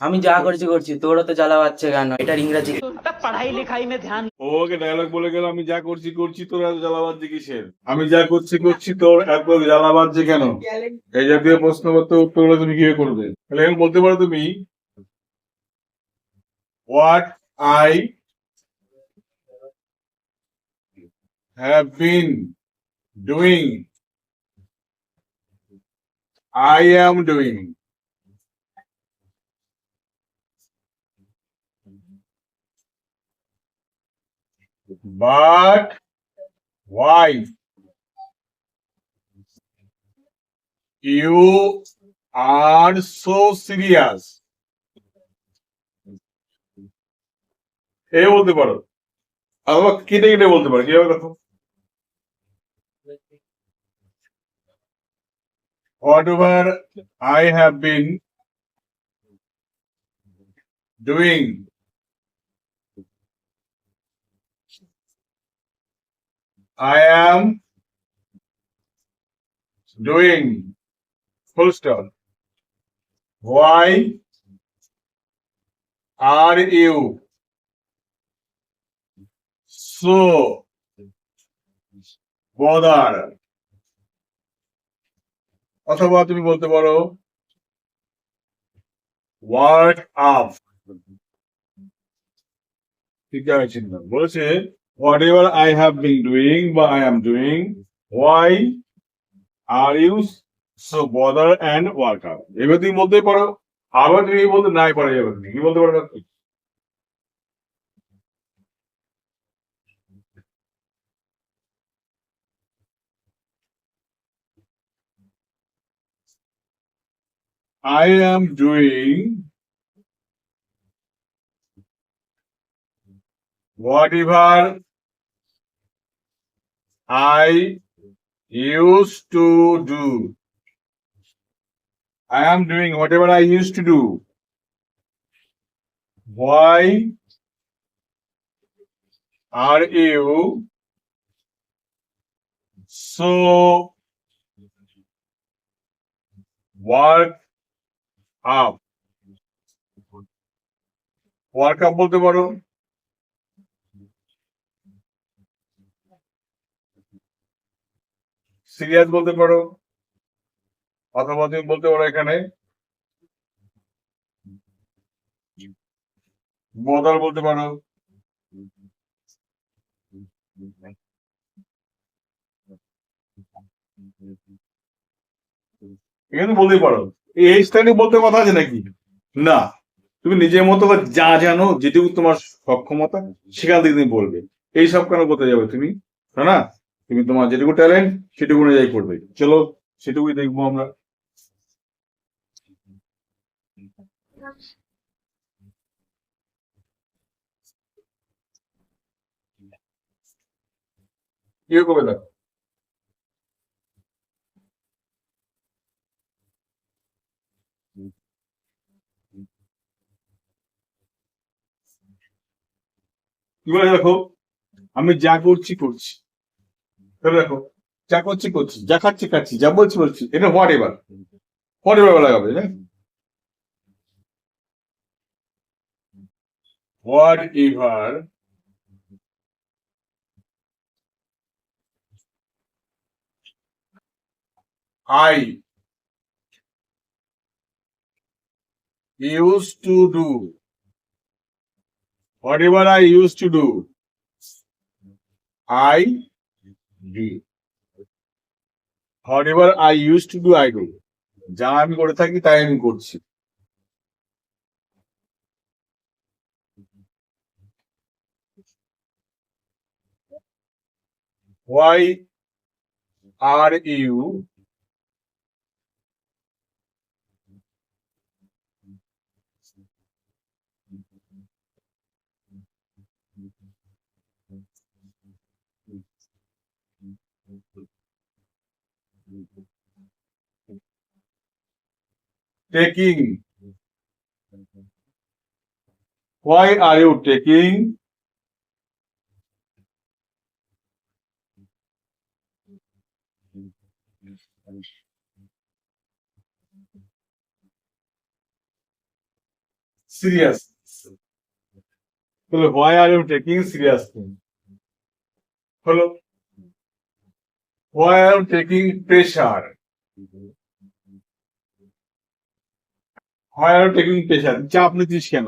আমি যা করছি করছি। তোরও তো জ্বালা পাচ্ছে কেন? এটার ইংরাজি। পড়াই লিখাই মে ধ্যান। ওকে ডায়লগ বলে গেল আমি যা করছি করছি তোর এত জ্বালা বাজছে কিসের? আমি যা করছি করছি তোর এত জ্বালা বাজছে কেন? এই জাতীয় করতে উত্তরগুলো তুমি কি করবে? তাহলে এখন বলতে পারো তুমি what I have been doing I am doing but why you are so serious এ বলতে পারো আবার কেটে কেটে বলতে পারো কিভাবে দেখো whatever I have been doing I am doing full stop. Why are you so bothered? অথবা তুমি বলতে পারো ওয়ার্ড আপ ঠিক আছে বলেছে whatever I have been doing বা I am doing, why are you so bother and work out? এবার তুমি বলতে পারো আবার তুমি বলতে নাই পারো এবার কি বলতে পারো I am doing whatever I used to do. I am doing whatever I used to do. Why are you so work up? Work up বলতে পারো সিরিয়াস বলতে পারো? অথবা তুমি বলতে পারো এখানে? বদল বলতে পারো? এখানে বলতেই পারো। এই স্থানে বলতে কথা আছে নাকি? না। তুমি নিজের মতো যা জানো, যেটুকু তোমার সক্ষমতা, সেখান থেকে তুমি বলবে। এই সব কেন করতে যাবে তুমি? না? তুমি তোমার যেটুকু ট্যালেন্ট সেটুকু অনুযায়ী করবে। চলো, সেটুকুই দেখব আমরা। কি দেখো? এবার দেখো, আমি যা করছি করছি। তাহলে দেখো যা করছি করছি যা খাচ্ছি খাচ্ছি যা বলছি বলছি এটা হোয়াট এবার হোয়াট এবার লাগাবে হ্যাঁ whatever I used to do whatever I used to do, I do. however I used to do, I do. যা আমি করে থাকি তাই আমি করছি Why are you taking. Why are you taking? Serious. So why are you taking seriously hello. Pressure why are you taking pressure চাপ নিতিস কেন?